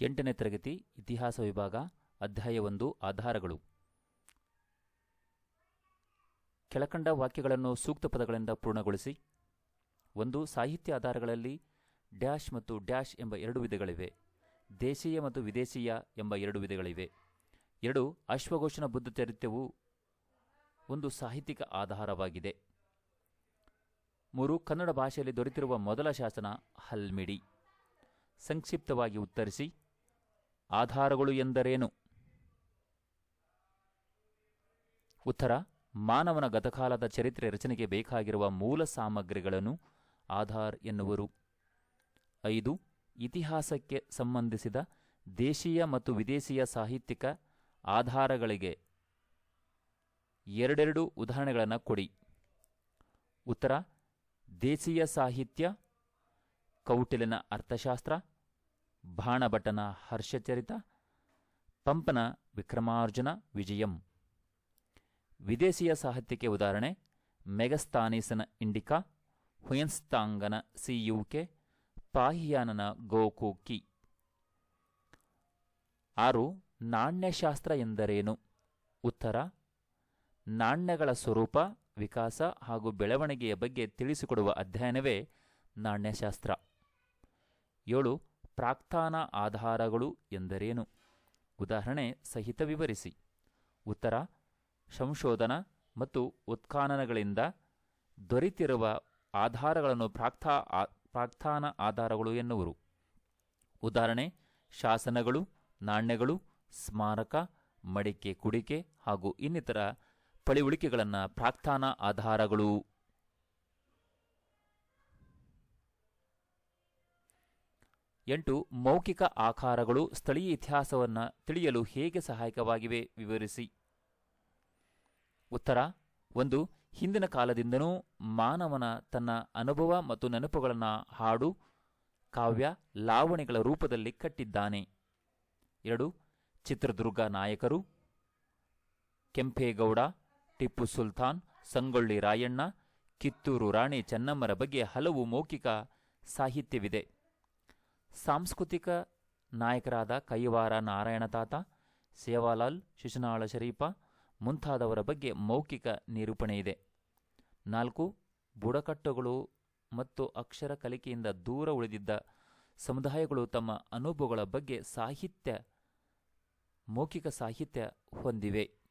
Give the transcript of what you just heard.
ಎಂಟನೇ ತರಗತಿ, ಇತಿಹಾಸ ವಿಭಾಗ, ಅಧ್ಯಾಯ ಒಂದು, ಆಧಾರಗಳು. ಕೆಳಕಂಡ ವಾಕ್ಯಗಳನ್ನು ಸೂಕ್ತ ಪದಗಳಿಂದ ಪೂರ್ಣಗೊಳಿಸಿ. ಒಂದು, ಸಾಹಿತ್ಯ ಆಧಾರಗಳಲ್ಲಿ ಡ್ಯಾಶ್ ಮತ್ತು ಡ್ಯಾಶ್ ಎಂಬ ಎರಡು ವಿಧಗಳಿವೆ. ದೇಶೀಯ ಮತ್ತು ವಿದೇಶೀಯ ಎಂಬ ಎರಡು ವಿಧಗಳಿವೆ. ಎರಡು ಅಶ್ವಘೋಷಣ ಬುದ್ಧ ಚರಿತ್ರವು ಒಂದು ಸಾಹಿತ್ಯಿಕ ಆಧಾರವಾಗಿದೆ. ಮೂರು, ಕನ್ನಡ ಭಾಷೆಯಲ್ಲಿ ದೊರೆತಿರುವ ಮೊದಲ ಶಾಸನ ಹಲ್ಮಿಡಿ. ಸಂಕ್ಷಿಪ್ತವಾಗಿ ಉತ್ತರಿಸಿ. ಆಧಾರಗಳು ಎಂದರೇನು? ಉತ್ತರ, ಮಾನವನ ಗತಕಾಲದ ಚರಿತ್ರೆ ರಚನೆಗೆ ಬೇಕಾಗಿರುವ ಮೂಲ ಸಾಮಗ್ರಿಗಳನ್ನು ಆಧಾರ್ ಎನ್ನುವರು. ಐದು, ಇತಿಹಾಸಕ್ಕೆ ಸಂಬಂಧಿಸಿದ ದೇಶೀಯ ಮತ್ತು ವಿದೇಶೀಯ ಸಾಹಿತ್ಯಿಕ ಆಧಾರಗಳಿಗೆ ಎರಡೆರಡು ಉದಾಹರಣೆಗಳನ್ನು ಕೊಡಿ. ಉತ್ತರ, ದೇಶೀಯ ಸಾಹಿತ್ಯ, ಕೌಟಿಲ್ಯನ ಅರ್ಥಶಾಸ್ತ್ರ ಬಾಣಭಟನ ಹರ್ಷಚರಿತ, ಪಂಪನ ವಿಕ್ರಮಾರ್ಜುನ ವಿಜಯಂ. ವಿದೇಶೀಯ ಸಾಹಿತ್ಯಕ್ಕೆ ಉದಾಹರಣೆ, ಮೆಗಸ್ತಾನೀಸನ ಇಂಡಿಕಾ, ಹುಯನ್ಸ್ತಾಂಗನ ಸಿಯುಕೆ, ಪಾಹಿಯಾನನ ಗೋಕುಕಿ ಆರು, ನಾಣ್ಯಶಾಸ್ತ್ರ ಎಂದರೇನು? ಉತ್ತರ, ನಾಣ್ಯಗಳ ಸ್ವರೂಪ, ವಿಕಾಸ ಹಾಗೂ ಬೆಳವಣಿಗೆಯ ಬಗ್ಗೆ ತಿಳಿಸಿಕೊಡುವ ಅಧ್ಯಯನವೇ ನಾಣ್ಯಶಾಸ್ತ್ರ. ಏಳು ಪ್ರಾಕ್ತಾನ ಆಧಾರಗಳು ಎಂದರೇನು? ಉದಾಹರಣೆ ಸಹಿತ ವಿವರಿಸಿ. ಉತ್ತರ, ಸಂಶೋಧನ ಮತ್ತು ಉತ್ಖನನಗಳಿಂದ ದೊರೆತಿರುವ ಆಧಾರಗಳನ್ನು ಪ್ರಾಕ್ತಾ ಪ್ರಾಕ್ತಾನ ಆಧಾರಗಳು ಎನ್ನುವರು. ಉದಾಹರಣೆ, ಶಾಸನಗಳು, ನಾಣ್ಯಗಳು, ಸ್ಮಾರಕ, ಮಡಿಕೆ ಕುಡಿಕೆ ಹಾಗೂ ಇನ್ನಿತರ ಪಳಿಯುಳಿಕೆಗಳನ್ನು ಪ್ರಾಕ್ತಾನ ಆಧಾರಗಳು ಎಂಟು ಮೌಖಿಕ ಆಕಾರಗಳು ಸ್ಥಳೀಯ ಇತಿಹಾಸವನ್ನು ತಿಳಿಯಲು ಹೇಗೆ ಸಹಾಯಕವಾಗಿವೆ ವಿವರಿಸಿ. ಉತ್ತರ, ಒಂದು, ಹಿಂದಿನ ಕಾಲದಿಂದನೂ ಮಾನವನ ತನ್ನ ಅನುಭವ ಮತ್ತು ನೆನಪುಗಳನ್ನು ಹಾಡು, ಕಾವ್ಯ ಲಾವಣಿಗಳ ರೂಪದಲ್ಲಿ ಕಟ್ಟಿದ್ದಾನೆ. ಎರಡು, ಚಿತ್ರದುರ್ಗ ನಾಯಕರು, ಕೆಂಪೇಗೌಡ, ಟಿಪ್ಪು ಸುಲ್ತಾನ್, ಸಂಗೊಳ್ಳಿ ರಾಯಣ್ಣ, ಕಿತ್ತೂರು ರಾಣಿ ಚೆನ್ನಮ್ಮರ ಬಗ್ಗೆ ಹಲವು ಮೌಖಿಕ ಸಾಹಿತ್ಯವಿದೆ. ಸಾಂಸ್ಕೃತಿಕ ನಾಯಕರಾದ ಕೈವಾರ ನಾರಾಯಣ ತಾತ, ಸೇವಾಲಾಲ್, ಶಿಶುನಾಳ ಶರೀಫ ಮುಂತಾದವರ ಬಗ್ಗೆ ಮೌಖಿಕ ನಿರೂಪಣೆ ಇದೆ. ನಾಲ್ಕು, ಬುಡಕಟ್ಟುಗಳು ಮತ್ತು ಅಕ್ಷರ ಕಲಿಕೆಯಿಂದ ದೂರ ಉಳಿದಿದ್ದ ಸಮುದಾಯಗಳು ತಮ್ಮ ಅನುಭವಗಳ ಬಗ್ಗೆ ಸಾಹಿತ್ಯ, ಮೌಖಿಕ ಸಾಹಿತ್ಯ ಹೊಂದಿವೆ.